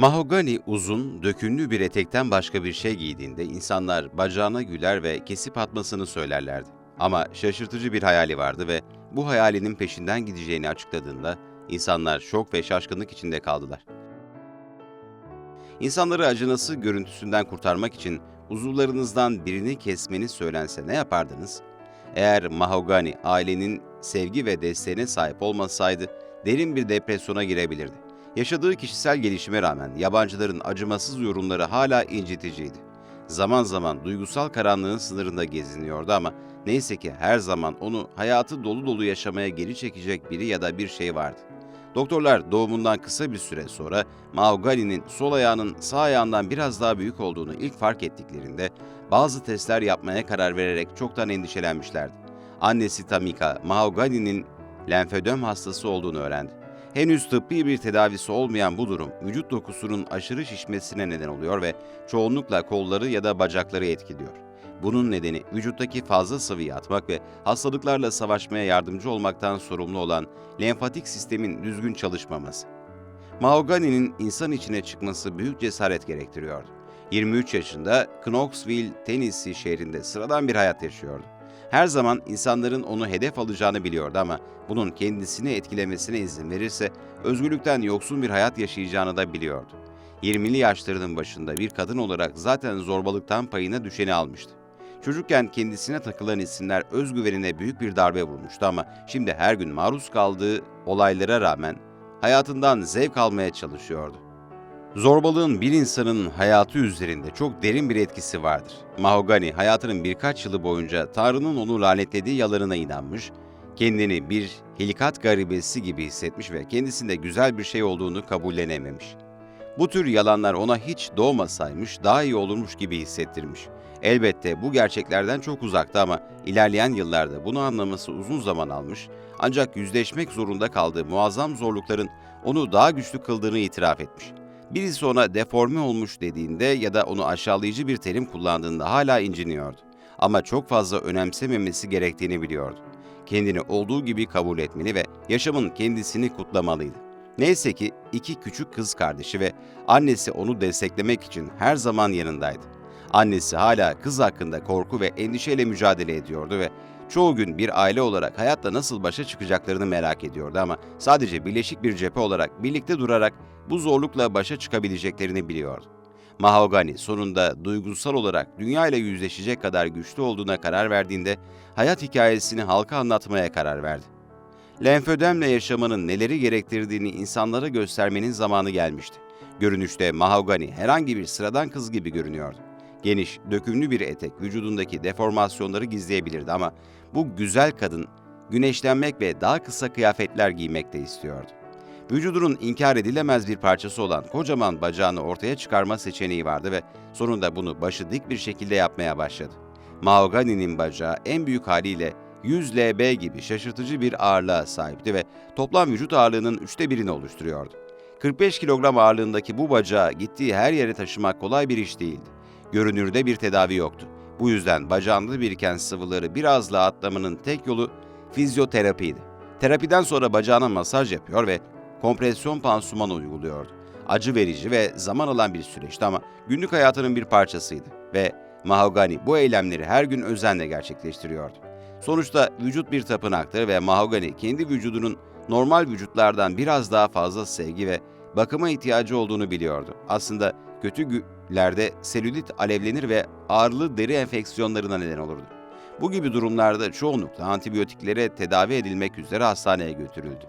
Mahogani uzun, dökümlü bir etekten başka bir şey giydiğinde insanlar bacağına güler ve kesip atmasını söylerlerdi. Ama şaşırtıcı bir hayali vardı ve bu hayalinin peşinden gideceğini açıkladığında insanlar şok ve şaşkınlık içinde kaldılar. İnsanları acınası görüntüsünden kurtarmak için uzuvlarınızdan birini kesmeniz söylense ne yapardınız? Eğer Mahogani ailenin sevgi ve desteğine sahip olmasaydı derin bir depresyona girebilirdi. Yaşadığı kişisel gelişime rağmen yabancıların acımasız yorumları hala inciticiydi. Zaman zaman duygusal karanlığın sınırında geziniyordu ama neyse ki her zaman onu hayatı dolu dolu yaşamaya geri çekecek biri ya da bir şey vardı. Doktorlar doğumundan kısa bir süre sonra Mahogany'nin sol ayağının sağ ayağından biraz daha büyük olduğunu ilk fark ettiklerinde bazı testler yapmaya karar vererek çoktan endişelenmişlerdi. Annesi Tamika, Mahogany'nin lenfödem hastası olduğunu öğrendi. Henüz tıbbi bir tedavisi olmayan bu durum vücut dokusunun aşırı şişmesine neden oluyor ve çoğunlukla kolları ya da bacakları etkiliyor. Bunun nedeni vücuttaki fazla sıvıyı atmak ve hastalıklarla savaşmaya yardımcı olmaktan sorumlu olan lenfatik sistemin düzgün çalışmaması. Mahogany'nin insan içine çıkması büyük cesaret gerektiriyordu. 23 yaşında Knoxville, Tennessee şehrinde sıradan bir hayat yaşıyordu. Her zaman insanların onu hedef alacağını biliyordu ama bunun kendisini etkilemesine izin verirse özgürlükten yoksun bir hayat yaşayacağını da biliyordu. 20'li yaşlarının başında bir kadın olarak zaten zorbalıktan payına düşeni almıştı. Çocukken kendisine takılan isimler özgüvenine büyük bir darbe vurmuştu ama şimdi her gün maruz kaldığı olaylara rağmen hayatından zevk almaya çalışıyordu. Zorbalığın bir insanın hayatı üzerinde çok derin bir etkisi vardır. Mahogany hayatının birkaç yılı boyunca Tanrı'nın onu lanetlediği yalanına inanmış, kendini bir hilikat garibesi gibi hissetmiş ve kendisinde güzel bir şey olduğunu kabullenememiş. Bu tür yalanlar ona hiç doğmasaymış daha iyi olurmuş gibi hissettirmiş. Elbette bu gerçeklerden çok uzakta ama ilerleyen yıllarda bunu anlaması uzun zaman almış ancak yüzleşmek zorunda kaldığı muazzam zorlukların onu daha güçlü kıldığını itiraf etmiş. Birisi ona deforme olmuş dediğinde ya da onu aşağılayıcı bir terim kullandığında hala inciniyordu. Ama çok fazla önemsememesi gerektiğini biliyordu. Kendini olduğu gibi kabul etmeli ve yaşamın kendisini kutlamalıydı. Neyse ki iki küçük kız kardeşi ve annesi onu desteklemek için her zaman yanındaydı. Annesi hala kız hakkında korku ve endişeyle mücadele ediyordu ve çoğu gün bir aile olarak hayatla nasıl başa çıkacaklarını merak ediyordu ama sadece birleşik bir cephe olarak birlikte durarak bu zorlukla başa çıkabileceklerini biliyordu. Mahogany sonunda duygusal olarak dünya ile yüzleşecek kadar güçlü olduğuna karar verdiğinde hayat hikayesini halka anlatmaya karar verdi. Lenfödemle yaşamanın neleri gerektirdiğini insanlara göstermenin zamanı gelmişti. Görünüşte Mahogany herhangi bir sıradan kız gibi görünüyordu. Geniş, dökümlü bir etek vücudundaki deformasyonları gizleyebilirdi ama bu güzel kadın güneşlenmek ve daha kısa kıyafetler giymek de istiyordu. Vücudunun inkar edilemez bir parçası olan kocaman bacağını ortaya çıkarma seçeneği vardı ve sonunda bunu başı dik bir şekilde yapmaya başladı. Mahogany'nin bacağı en büyük haliyle 100 lb gibi şaşırtıcı bir ağırlığa sahipti ve toplam vücut ağırlığının üçte birini oluşturuyordu. 45 kilogram ağırlığındaki bu bacağı gittiği her yere taşımak kolay bir iş değildi. Görünürde bir tedavi yoktu. Bu yüzden bacağında biriken sıvıları biraz daha atlamanın tek yolu fizyoterapiydi. Terapiden sonra bacağına masaj yapıyor ve kompresyon pansuman uyguluyordu. Acı verici ve zaman alan bir süreçti ama günlük hayatının bir parçasıydı ve Mahogany bu eylemleri her gün özenle gerçekleştiriyordu. Sonuçta vücut bir tapınaktır ve Mahogany kendi vücudunun normal vücutlardan biraz daha fazla sevgi ve bakıma ihtiyacı olduğunu biliyordu. Aslında kötü günlerde selülit alevlenir ve ağırlı deri enfeksiyonlarına neden olurdu. Bu gibi durumlarda çoğunlukla antibiyotiklere tedavi edilmek üzere hastaneye götürüldü.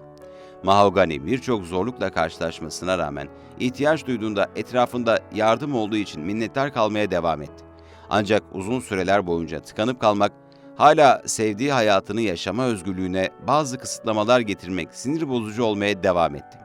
Mahogany birçok zorlukla karşılaşmasına rağmen ihtiyaç duyduğunda etrafında yardım olduğu için minnettar kalmaya devam etti. Ancak uzun süreler boyunca tıkanıp kalmak, hala sevdiği hayatını yaşama özgürlüğüne bazı kısıtlamalar getirmek sinir bozucu olmaya devam etti.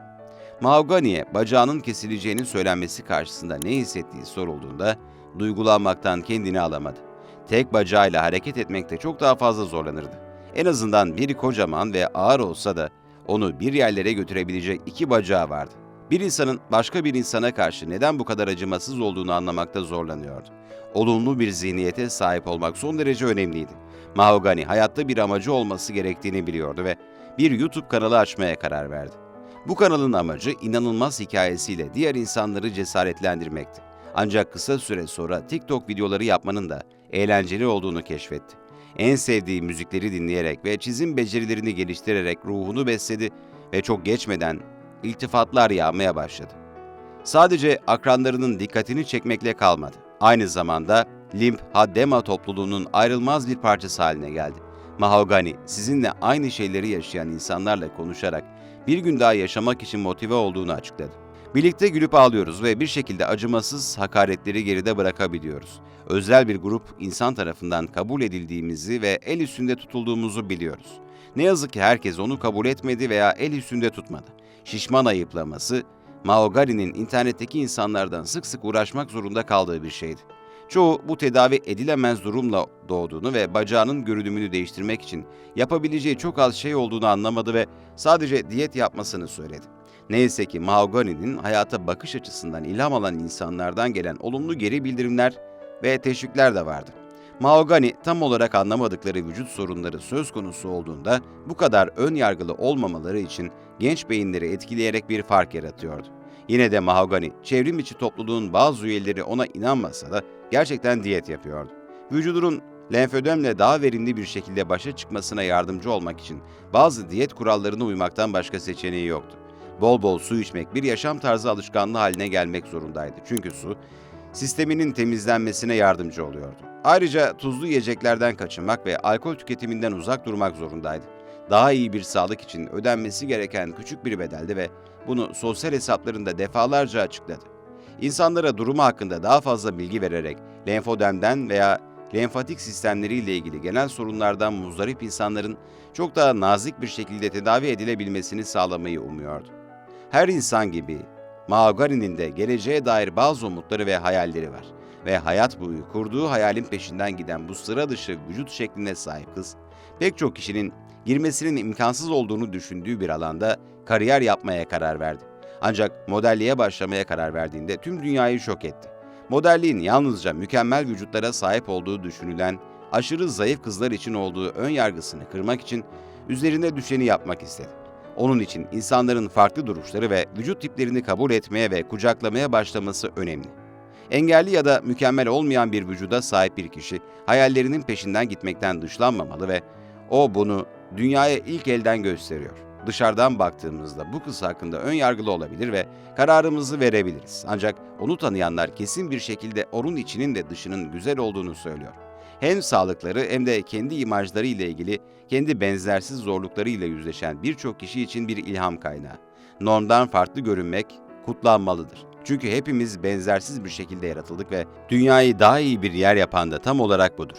Mahogany'e bacağının kesileceğinin söylenmesi karşısında ne hissettiği sorulduğunda duygulanmaktan kendini alamadı. Tek bacağıyla hareket etmekte çok daha fazla zorlanırdı. En azından biri kocaman ve ağır olsa da onu bir yerlere götürebilecek iki bacağı vardı. Bir insanın başka bir insana karşı neden bu kadar acımasız olduğunu anlamakta zorlanıyordu. Olumlu bir zihniyete sahip olmak son derece önemliydi. Mahogany hayatta bir amacı olması gerektiğini biliyordu ve bir YouTube kanalı açmaya karar verdi. Bu kanalın amacı inanılmaz hikayesiyle diğer insanları cesaretlendirmekti. Ancak kısa süre sonra TikTok videoları yapmanın da eğlenceli olduğunu keşfetti. En sevdiği müzikleri dinleyerek ve çizim becerilerini geliştirerek ruhunu besledi ve çok geçmeden iltifatlar yağmaya başladı. Sadece akranlarının dikkatini çekmekle kalmadı. Aynı zamanda Limp Haddema topluluğunun ayrılmaz bir parçası haline geldi. Mahogany, sizinle aynı şeyleri yaşayan insanlarla konuşarak bir gün daha yaşamak için motive olduğunu açıkladı. Birlikte gülüp ağlıyoruz ve bir şekilde acımasız hakaretleri geride bırakabiliyoruz. Özel bir grup insan tarafından kabul edildiğimizi ve el üstünde tutulduğumuzu biliyoruz. Ne yazık ki herkes onu kabul etmedi veya el üstünde tutmadı. Şişman ayıplaması, Mahogany'nin internetteki insanlardan sık sık uğraşmak zorunda kaldığı bir şeydi. Çoğu bu tedavi edilemez durumla doğduğunu ve bacağının görünümünü değiştirmek için yapabileceği çok az şey olduğunu anlamadı ve sadece diyet yapmasını söyledi. Neyse ki Mahogany'nin hayata bakış açısından ilham alan insanlardan gelen olumlu geri bildirimler ve teşvikler de vardı. Mahogany tam olarak anlamadıkları vücut sorunları söz konusu olduğunda bu kadar ön yargılı olmamaları için genç beyinleri etkileyerek bir fark yaratıyordu. Yine de Mahogany, çevrim içi topluluğun bazı üyeleri ona inanmasa da gerçekten diyet yapıyordu. Vücudunun lenfödemle daha verimli bir şekilde başa çıkmasına yardımcı olmak için bazı diyet kurallarına uymaktan başka seçeneği yoktu. Bol bol su içmek bir yaşam tarzı alışkanlığı haline gelmek zorundaydı. Çünkü su, sisteminin temizlenmesine yardımcı oluyordu. Ayrıca tuzlu yiyeceklerden kaçınmak ve alkol tüketiminden uzak durmak zorundaydı. Daha iyi bir sağlık için ödenmesi gereken küçük bir bedeldi ve bunu sosyal hesaplarında defalarca açıkladı. İnsanlara durumu hakkında daha fazla bilgi vererek lenfodemden veya lenfatik sistemleriyle ilgili genel sorunlardan muzdarip insanların çok daha nazik bir şekilde tedavi edilebilmesini sağlamayı umuyordu. Her insan gibi Mahogany'nin de geleceğe dair bazı umutları ve hayalleri var. Ve hayat boyu kurduğu hayalin peşinden giden bu sıra dışı vücut şekline sahip kız, pek çok kişinin girmesinin imkansız olduğunu düşündüğü bir alanda kariyer yapmaya karar verdi. Ancak modelliğe başlamaya karar verdiğinde tüm dünyayı şok etti. Modelliğin yalnızca mükemmel vücutlara sahip olduğu düşünülen aşırı zayıf kızlar için olduğu ön yargısını kırmak için üzerine düşeni yapmak istedi. Onun için insanların farklı duruşları ve vücut tiplerini kabul etmeye ve kucaklamaya başlaması önemli. Engelli ya da mükemmel olmayan bir vücuda sahip bir kişi hayallerinin peşinden gitmekten dışlanmamalı ve o bunu dünyaya ilk elden gösteriyor. Dışarıdan baktığımızda bu kız hakkında ön yargılı olabilir ve kararımızı verebiliriz. Ancak onu tanıyanlar kesin bir şekilde onun içinin de dışının güzel olduğunu söylüyor. Hem sağlıkları hem de kendi imajları ile ilgili kendi benzersiz zorluklarıyla yüzleşen birçok kişi için bir ilham kaynağı. Normdan farklı görünmek kutlanmalıdır. Çünkü hepimiz benzersiz bir şekilde yaratıldık ve dünyayı daha iyi bir yer yapan da tam olarak budur.